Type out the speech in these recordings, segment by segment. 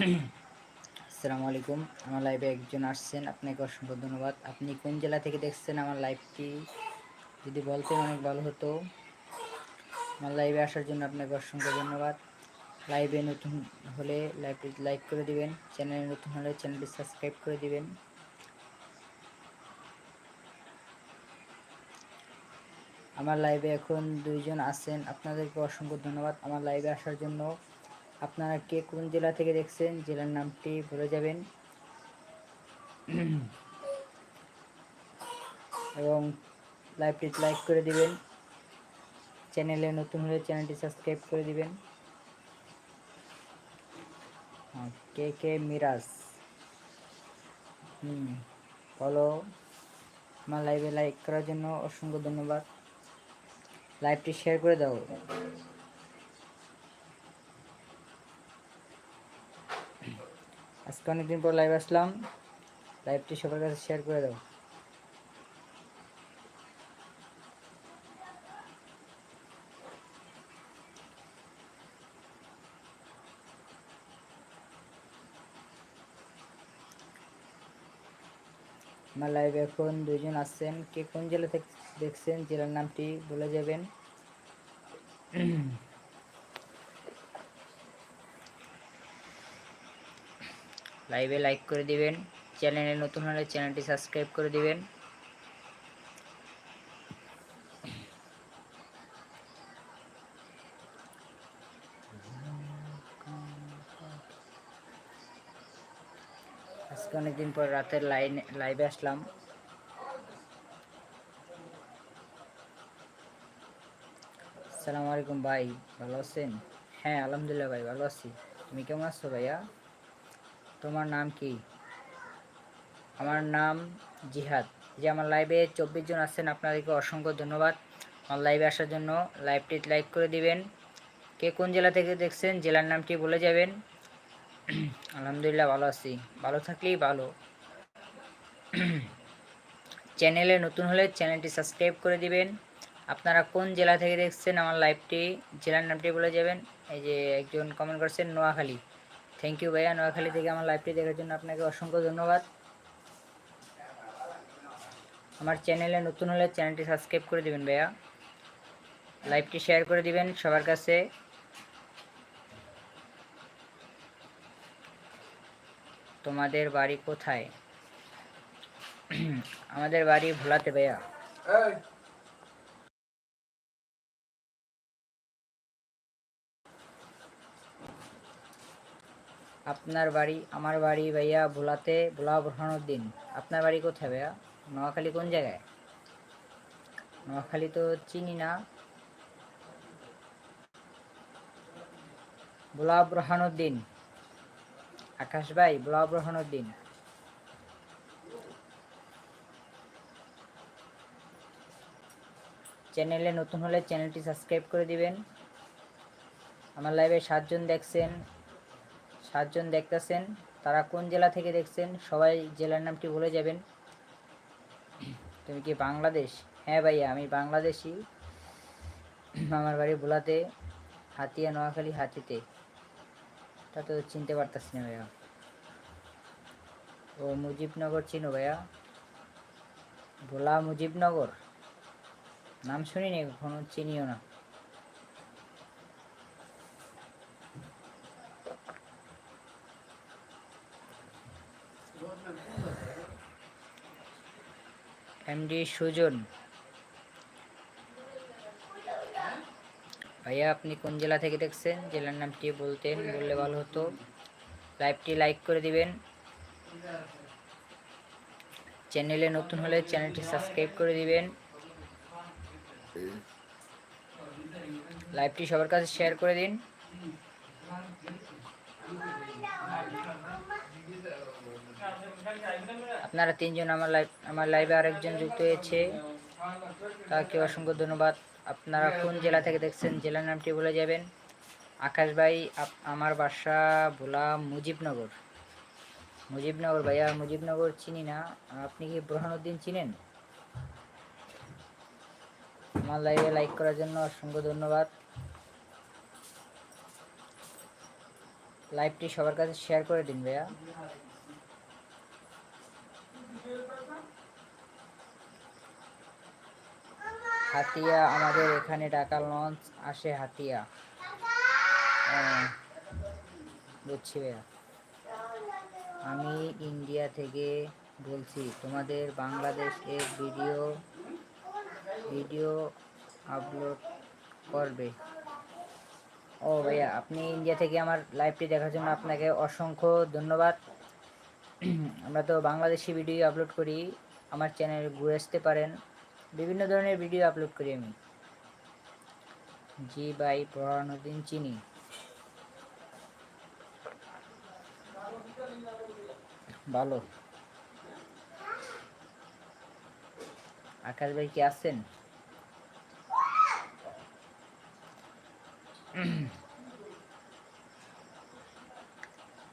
আসসালামু আলাইকুম। আমার লাইভে একজন আসছেন, আপনাকে অসংখ্য ধন্যবাদ। আপনি কোন জেলা থেকে দেখছেন আমার লাইভটি যদি বলতেন অনেক ভালো হতো। আমার লাইভে আসার জন্য আপনাকে অসংখ্য ধন্যবাদ। লাইভে নতুন হলে লাইভটি লাইক করে দিবেন চ্যানেলে নতুন হলে চ্যানেলটি সাবস্ক্রাইব করে দিবেন। আমার লাইভে এখন দুইজন আছেন, আপনাদেরকে অসংখ্য ধন্যবাদ। আমার লাইভে আসার জন্য আপনারা কে কোন জেলা থেকে দেখছেন, জেলার নামটি বলে যাবেন। এবং লাইভটি লাইক করে দিবেন। চ্যানেলে নতুন হলে চ্যানেলটি সাবস্ক্রাইব করে দিবেন। কে কে মিরাজ। হুম ফলো আমার লাইভে লাইক করার জন্য অসংখ্য ধন্যবাদ। লাইভটি শেয়ার করে দাও। আজকে অনেকদিন পর লাইভ আসলাম। লাইভটি সবার কাছে শেয়ার করে দাও। আমার লাইভ এখন দুজন আসছেন। কে কোন জেলা থেকে দেখছেন? জেলার নামটি বলে যাবেন। লাইভে লাইক করে দিবেন, চ্যানেলে নতুন হলে চ্যানেলটি সাবস্ক্রাইব করে দিবেন। আজকে অনেকদিন পর রাতের লাইন, লাইভে আসলাম। আসসালামু আলাইকুম ভাই, ভালো আছেন? হ্যাঁ আলহামদুলিল্লাহ ভাই, ভালো আছি। তুমি কেমন আছো ভাইয়া? তোমার নাম কি? আমার নাম জিহাদ। যে আমার লাইভে চব্বিশ জন আছেন, আপনাদেরকে অসংখ্য ধন্যবাদ। আমার লাইভে আসার জন্য লাইভটি লাইক করে দিবেন। কে কোন জেলা থেকে দেখছেন, জেলার নামটি বলে যাবেন? আলহামদুলিল্লাহ ভালো আছি। ভালো থাকলেই ভালো। চ্যানেলে নতুন হলে চ্যানেলটি সাবস্ক্রাইব করে দিবেন। আপনারা কোন জেলা থেকে দেখছেন আমার লাইভটি জেলার নামটি বলে যাবেন। এই যে একজন কমেন্ট করছেন, নোয়াখালী। থ্যাংক ইউ ভাইয়া। নোয়াখালী থেকে আমার লাইভটি দেখার জন্য আপনাকে অসংখ্য ধন্যবাদ। আমার চ্যানেলে নতুন হলে চ্যানেলটি সাবস্ক্রাইব করে দিবেন ভাইয়া। লাইভটি শেয়ার করে দিবেন সবার কাছে। তোমাদের বাড়ি কোথায়? আমাদের বাড়ি ভোলাতে ভাইয়া। আপনার বাড়ি, আমার বাড়ি ভাইয়া ভোলাতে ভোলা দিন। আপনার বাড়ি কোথায় ভাইয়া? নোয়াখালী কোন জায়গায়? নোয়াখালী তো চিনি না। ভোলা বুরহানুদ্দিন আকাশ ভাই, ভোলা বুরহানুদ্দিন চ্যানেলে নতুন হলে চ্যানেলটি সাবস্ক্রাইব করে দিবেন। আমার লাইভে সাতজন দেখছেন। সাতজন দেখতেছেন, তারা কোন জেলা থেকে দেখছেন, সবাই জেলার নামটি বলে যাবেন। তুমি কি বাংলাদেশ? হ্যাঁ ভাইয়া, আমি বাংলাদেশি। আমার বাড়ি ভোলাতে, হাতিয়া, নোয়াখালী, হাতিতে। তা তো চিনতে পারতাছি না ভাইয়া। ও মুজিবনগর চিনো ভাইয়া? ভোলা মুজিবনগর? নাম শুনিনি কখনো চিনিও না। এমডি সুজন। ভাইয়া, আপনি কোন জেলা থেকে দেখছেন? জেলার নামটি বলতেন? বললে ভালো হতো। লাইভটি লাইক করে দিবেন। চ্যানেলে নতুন হলে চ্যানেলটি সাবস্ক্রাইব করে দিবেন। লাইভটি সবার কাছে শেয়ার করে দিন। আপনারা তিনজন আমার লাইভ আমার লাইভে আরেকজন যুক্ত হয়েছে। তাকে অসংখ্য ধন্যবাদ। আপনারা কোন জেলা থেকে দেখছেন, জেলার নামটি বলে যাবেন। আকাশ ভাই আমার বাসা ভোলা মুজিবনগর। মুজিবনগর ভাইয়া, মুজিবনগর চিনি না। আপনি কি বুরহানুদ্দিন চিনেন? আমার লাইভে লাইক করার জন্য অসংখ্য ধন্যবাদ। লাইভটি সবার কাছে শেয়ার করে দিন ভাইয়া। হাতিয়া, আমাদের এখানে ঢাকা লঞ্চ আসে হাতিয়া। বুঝছি ভাইয়া। আমি ইন্ডিয়া থেকে বলছি, তোমাদের বাংলাদেশের ভিডিও ভিডিও আপলোড করবে। ও ভাইয়া, আপনি ইন্ডিয়া থেকে আমার লাইভটি দেখার জন্য আপনাকে অসংখ্য ধন্যবাদ। আমরা তো বাংলাদেশি ভিডিও আপলোড করি, আমার চ্যানেলে ঘুরে আসতে পারেন। বিভিন্ন ধরনের ভিডিও আপলোড করি আমি। জি ভাই পড়ানোর দিন চিনি। ভালো। আকাশ ভাই কি আছেন?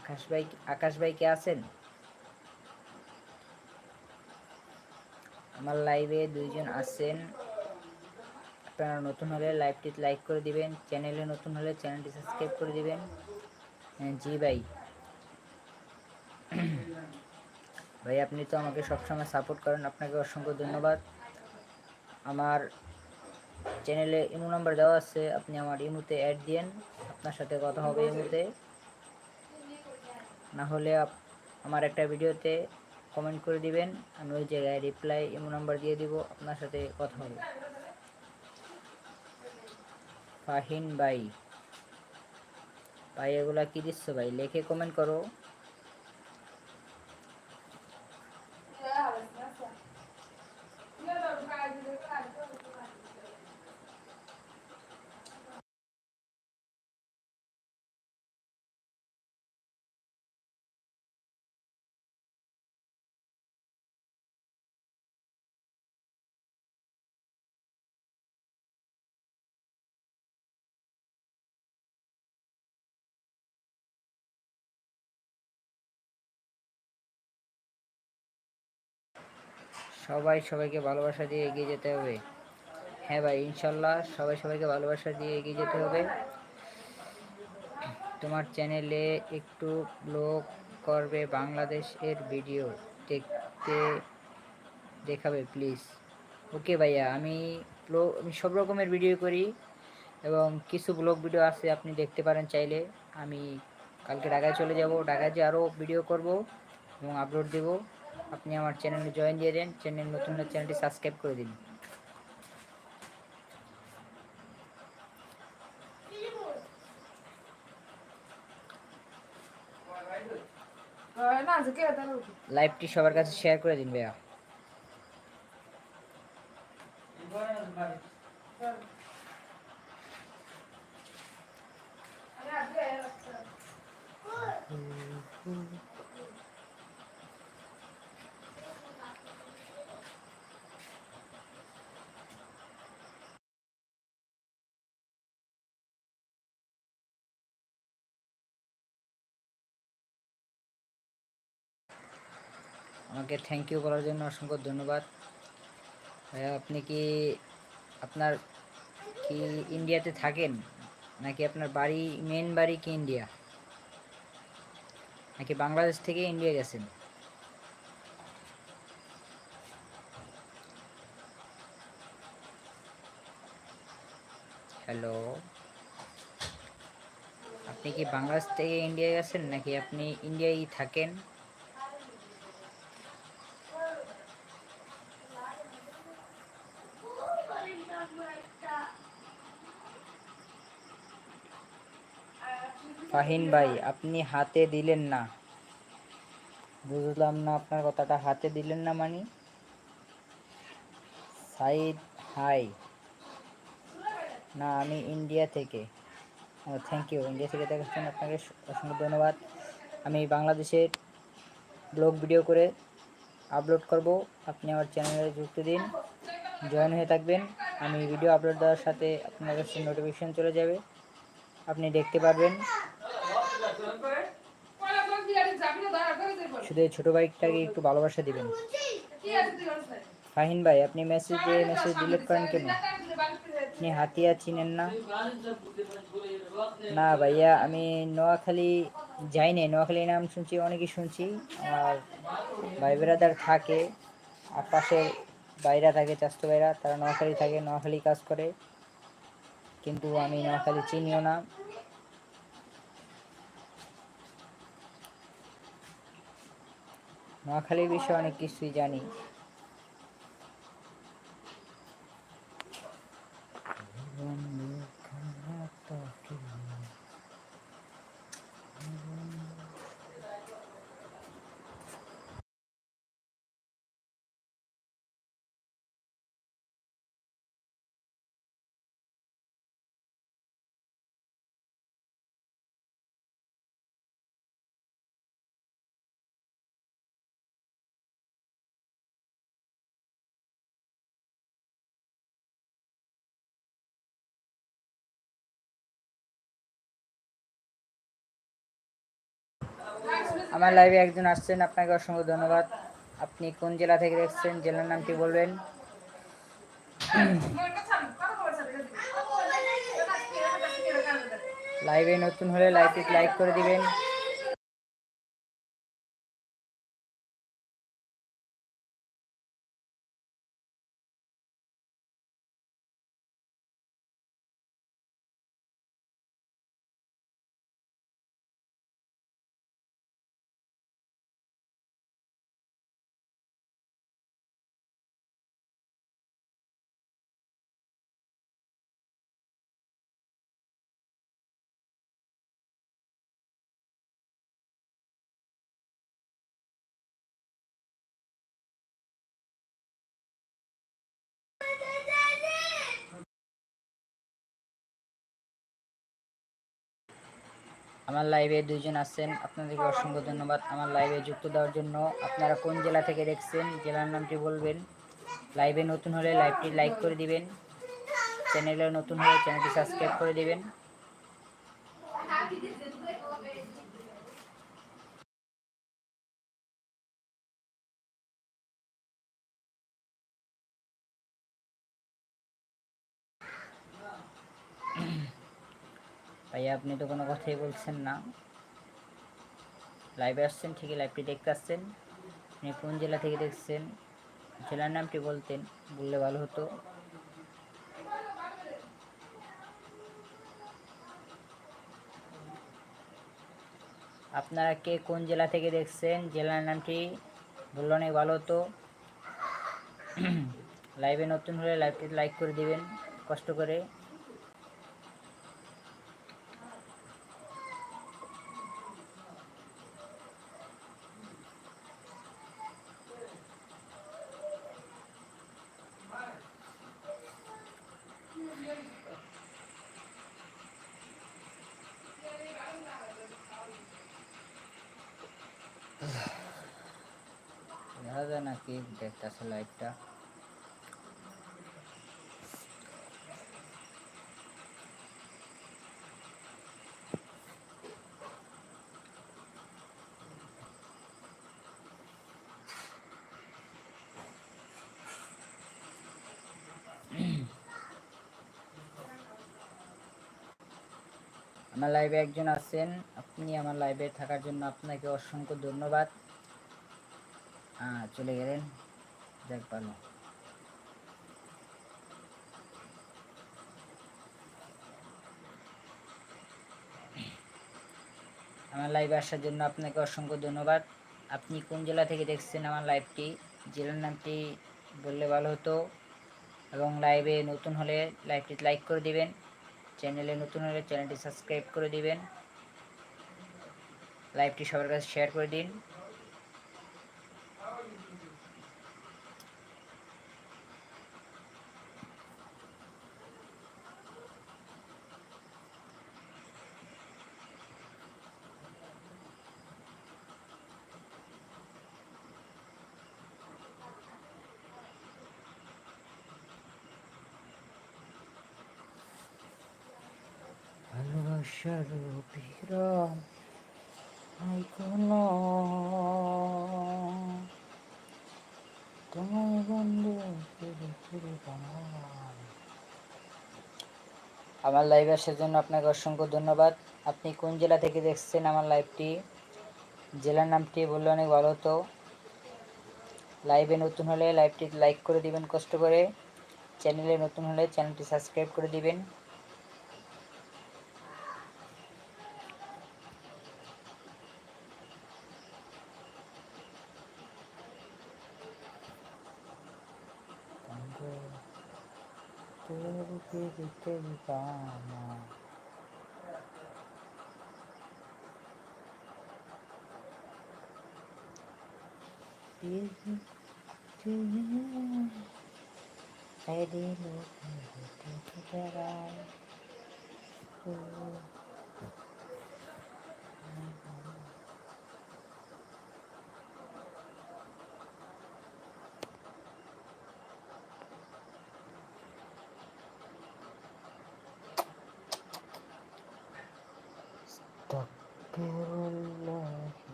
আকাশ ভাই আকাশ ভাই কে আছেন? আমার লাইভে দুইজন আছেন। আপনারা নতুন হলে লাইভটি লাইক করে দিবেন। চ্যানেলে নতুন হলে চ্যানেলটি সাবস্ক্রাইব করে দিবেন। হ্যাঁ, জি ভাই। ভাই আপনি তো আমাকে সবসময় সাপোর্ট করেন। আপনাকে অসংখ্য ধন্যবাদ। আমার চ্যানেলে ইমো নাম্বার দেওয়া আছে। আপনি আমার ইমোতে অ্যাড দিয়েন। আপনার সাথে কথা হবে ইমোতে। না হলে আমার একটা ভিডিওতে কমেন্ট করে দিবেন। আমি ওই জায়গায় রিপ্লাই ইমো নাম্বার দিয়ে দিব, আপনার সাথে কথা হবে। ফাহিন ভাই ভাই এগুলা কি দিচ্ছ ভাই? লেখে কমেন্ট করো। সবাই সবাইকে ভালোবাসা দিয়ে এগিয়ে যেতে হবে। হ্যাঁ ভাই, ইনশাল্লাহ সবাই সবাইকে ভালোবাসা দিয়ে এগিয়ে যেতে হবে। তোমার চ্যানেলে একটু ব্লগ করবে বাংলাদেশের ভিডিও দেখতে দেখাবে প্লিজ ওকে ভাইয়া, আমি ব্লগ আমি সব রকমের ভিডিও করি এবং কিছু ব্লগ ভিডিও আছে, আপনি দেখতে পারেন চাইলে। আমি কালকে ঢাকায় চলে যাব, ঢাকায় যে আরও ভিডিও করব এবং আপলোড দেব। আপনি আমার চ্যানেলে জয়েন দিয়ে দেন, চ্যানেল নতুন চ্যানেলটি সাবস্ক্রাইব করে দিন। লাইভটি সবার কাছে শেয়ার করে দিন ভাইয়া। আমাকে থ্যাংক ইউ বলার জন্য অসংখ্য ধন্যবাদ। ভাইয়া, আপনি কি আপনার কি ইন্ডিয়াতে থাকেন? নাকি আপনার বাড়ি মেন বাড়ি কি ইন্ডিয়া? নাকি বাংলাদেশ থেকে ইন্ডিয়া গেছেন? হ্যালো আপনি কি বাংলাদেশ থেকে ইন্ডিয়া গেছেন? নাকি আপনি ইন্ডিয়ায় থাকেন? ফাহিন ভাই, আপনি হাতে দিলেন না। বুঝলাম না আপনার কথাটা, হাতে দিলেন না মানে? সাইদ হাই। না, আমি ইন্ডিয়া থেকে। থ্যাংক ইউ ইন্ডিয়া থেকে দেখার জন্য আপনাকে অসংখ্য ধন্যবাদ। আমি বাংলাদেশের ব্লগ ভিডিও করে আপলোড করব। আপনি আমার চ্যানেলে যুক্ত দিন। জয়েন হয়ে থাকবেন। আমি ভিডিও আপলোড দেওয়ার সাথে আপনার কাছে নোটিফিকেশন চলে যাবে। আপনি দেখতে পারবেন। শুধু এই ছোটো বাইকটাকে একটু ভালোবাসা দিবেন। ফাহিন ভাই, আপনি মেসেজ দিয়ে মেসেজ ডিলিট করেন কেন? আপনি হাতিয়া চিনেন না? না ভাইয়া, আমি নোয়াখালী যাইনি নোয়াখালী নাম শুনছি, অনেকই শুনছি। আমার ভাই বেড়াদার থাকে, আর পাশে বাইরা থাকে চাস্ত ভাইরা। তারা নোয়াখালী থাকে, নোয়াখালী কাজ করে। কিন্তু আমি নোয়াখালী চিনিও না। নোয়াখালীর বিষয়ে অনেক কিছুই জানি। আমার লাইভে একজন আসছেন, আপনাকে অসংখ্য ধন্যবাদ। আপনি কোন জেলা থেকে দেখছেন, জেলার নামটি বলবেন? লাইভে নতুন হলে লাইভটি লাইক করে দিবেন। আমার লাইভে দুইজন আছেন। আপনাদেরকে অসংখ্য ধন্যবাদ। আমার লাইভে যুক্ত দেওয়ার জন্য। আপনারা কোন জেলা থেকে দেখছেন, জেলার নামটি বলবেন। লাইভে নতুন হলে লাইভটি লাইক করে দিবেন। চ্যানেলে নতুন হলে চ্যানেলটি সাবস্ক্রাইব করে দিবেন। ভাইয়া আপনি তো কোনো কথাই বলছেন না। লাইভে আসছেন, ঠিকই লাইভটি দেখতে আসছেন। আপনি কোন জেলা থেকে দেখছেন? জেলার নামটি বলতেন, বললে ভালো হতো। আপনারা কে কোন জেলা থেকে দেখছেন? জেলার নামটি বললে অনেক ভালো হতো। লাইভে নতুন হলে লাইভটি লাইক করে দিবেন, কষ্ট করে। কি দেখতেছে লাইটটা। আমার লাইভে একজন আছেন। আপনি আমার লাইভে থাকার জন্য আপনাকে অসংখ্য ধন্যবাদ। হ্যাঁ চলে গেলেন। যাক ভালো আমার লাইভে আসার জন্য আপনাকে অসংখ্য ধন্যবাদ। আপনি কোন জেলা থেকে দেখছেন আমার লাইভটি জেলার নামটি বললে ভালো হতো। এবং লাইভে নতুন হলে লাইভটি লাইক করে দিবেন। চ্যানেলে নতুন হলে চ্যানেলটি সাবস্ক্রাইব করে দিবেন। লাইভটি সবার কাছে শেয়ার করে দিন। বন্ধু আমার লাইভে আসার জন্য আপনাকে অসংখ্য ধন্যবাদ। আপনি কোন জেলা থেকে দেখছেন আমার লাইভটি জেলার নামটি বললে অনেক ভালো হতো। লাইভে নতুন হলে লাইভটি লাইক করে দিবেন কষ্ট করে। চ্যানেলে নতুন হলে চ্যানেলটি সাবস্ক্রাইব করে দিবেন। acreditar, mano. Ele não tem que gerar.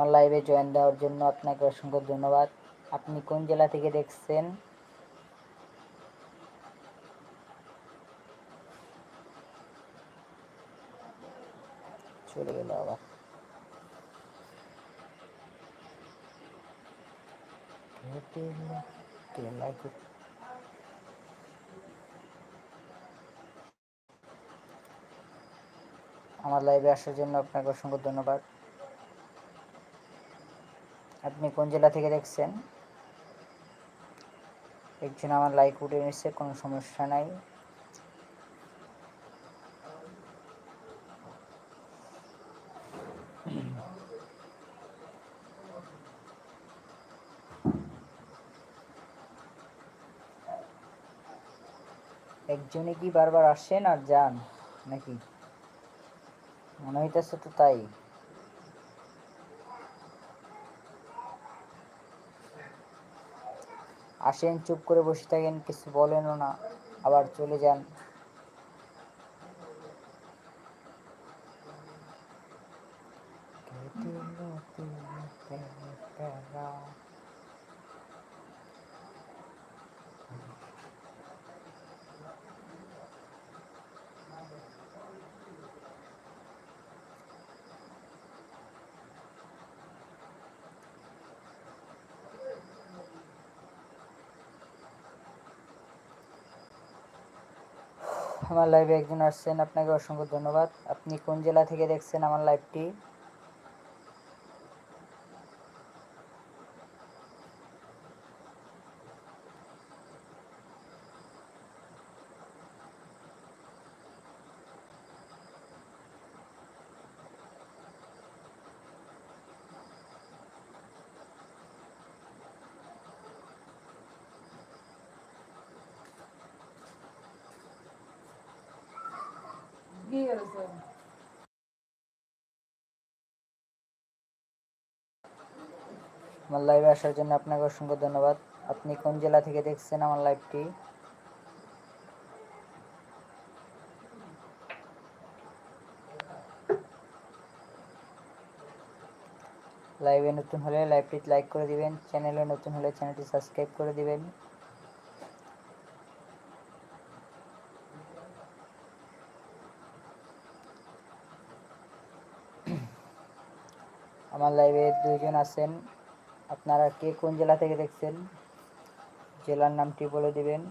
আমার লাইভে জয়েন দেওয়ার জন্য আপনাকে অসংখ্য ধন্যবাদ। আপনি কোন জেলা থেকে দেখছেন? চলে গেল আবার। আমার লাইভে আসার জন্য আপনাকে অসংখ্য ধন্যবাদ। আপনি কোন জেলা থেকে দেখছেন? একজন আমার লাইক উঠে নিচ্ছে কোনো সমস্যা নাই। একজনে কি বারবার আসেন আর যান নাকি? মনে হইতেছে তো তাই। আসেন চুপ করে বসে থাকেন কিছু বলেনও না। আবার চলে যান। আমার লাইভে একজন আসছেন আপনাকে অসংখ্য ধন্যবাদ। আপনি কোন জেলা থেকে দেখছেন আমার লাইভটি আমার লাইভে আসার জন্য আপনাকে অসংখ্য ধন্যবাদ। আপনি কোন জেলা থেকে দেখছেন আমার লাইভটি লাইভে নতুন হলে লাইভটি লাইক করে দিবেন। চ্যানেলে নতুন হলে চ্যানেলটি সাবস্ক্রাইব করে দিবেন। আমার লাইভে দুইজন আছেন। আপনারা কে কোন জেলা থেকে দেখছেন? জেলার নামটি বলে দিবেন।